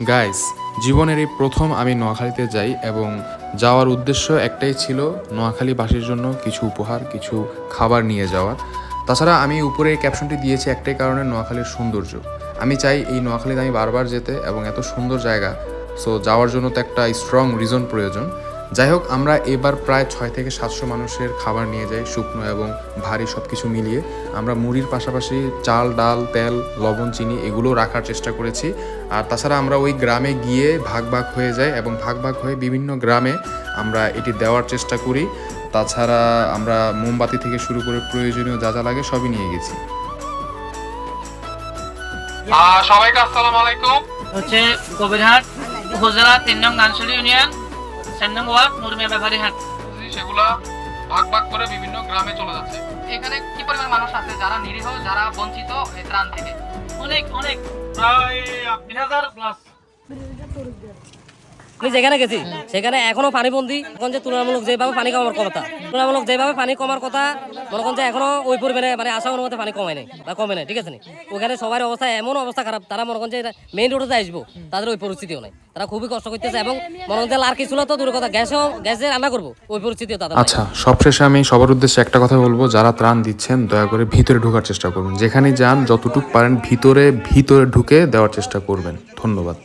Guys জীবনের এই প্রথম আমি নোয়াখালীতে যাই এবং যাওয়ার উদ্দেশ্য একটাই ছিল নোয়াখালীবাসীর জন্য কিছু উপহার, কিছু খাবার নিয়ে যাওয়ার তাছাড়া আমি উপরে এই ক্যাপশনটি দিয়েছি একটাই কারণে নোয়াখালীর সৌন্দর্য। আমি চাই এই নোয়াখালীতে আমি বারবার যেতে এবং এত সুন্দর জায়গা সো যাওয়ার জন্য তো একটা স্ট্রং রিজন প্রয়োজন। যাই হোক আমরা এবার প্রায় ছয় থেকে সাতশো মানুষের খাবার নিয়ে যাই শুকনো এবং ভারী সব কিছু মিলিয়ে। আমরা মুড়ির পাশাপাশি চাল ডাল তেল লবণ চিনি এগুলো রাখার চেষ্টা করেছি। আর তাছাড়া আমরা ওই গ্রামে গিয়ে ভাগ ভাগ হয়ে যাই এবং ভাগ ভাগ হয়ে বিভিন্ন গ্রামে আমরা এটি দেওয়ার চেষ্টা করি। তাছাড়া আমরা মোমবাতি থেকে শুরু করে প্রয়োজনীয় যা যা লাগে সবই নিয়ে গেছি। সবাইকে আসসালামু আলাইকুম। হচ্ছে কবিরহাট উপজেলা তিন নং গানসুলি ইউনিয়ন। চার নং ওয়ার্ড মুরমিয়া ব্যাপারী হাট সেগুলা ভাগ ভাগ করে বিভিন্ন গ্রামে চলে যাচ্ছে। এখানে কি পরিমাণ মানুষ আছে? যারা নিরীহ যারা বঞ্চিত এই ত্রাণ থেকে? অনেক অনেক। প্রায় বিশ হাজার প্লাস আমি যেখানে গেছি, সেখানে এখনও পানিবন্দি এখন যে তুলনামূলক যেভাবে পানি কমার কথা, তুলনামূলক যেভাবে পানি কমার কথা, মনে করেন যে এখনও ওই পরিমাণে মানে আশা অনুমতি পানি কমে নাই বা কমে নাই, ঠিক আছে ওখানে সবার অবস্থা এমন অবস্থা খারাপ, তারা মনে করেন যে মেইন রোডে আসব, তাদের ওই পরিস্থিতিও নাই। তারা খুবই কষ্ট করতেছে এবং মনে করেন যে লার কিছু তো দূরের কথা, গ্যাসও, গ্যাসে রান্না করব, ওই পরিস্থিতিও তাদের। আচ্ছা সবশেষে আমি সবার উদ্দেশ্যে একটা কথা বলব, যারা ত্রাণ দিচ্ছেন, দয়া করে ভিতরে ঢোকার চেষ্টা করবেন যেখানে যান, যতটুকু পারেন ভিতরে ভিতরে ঢুকে দেওয়ার চেষ্টা করবেন। ধন্যবাদ।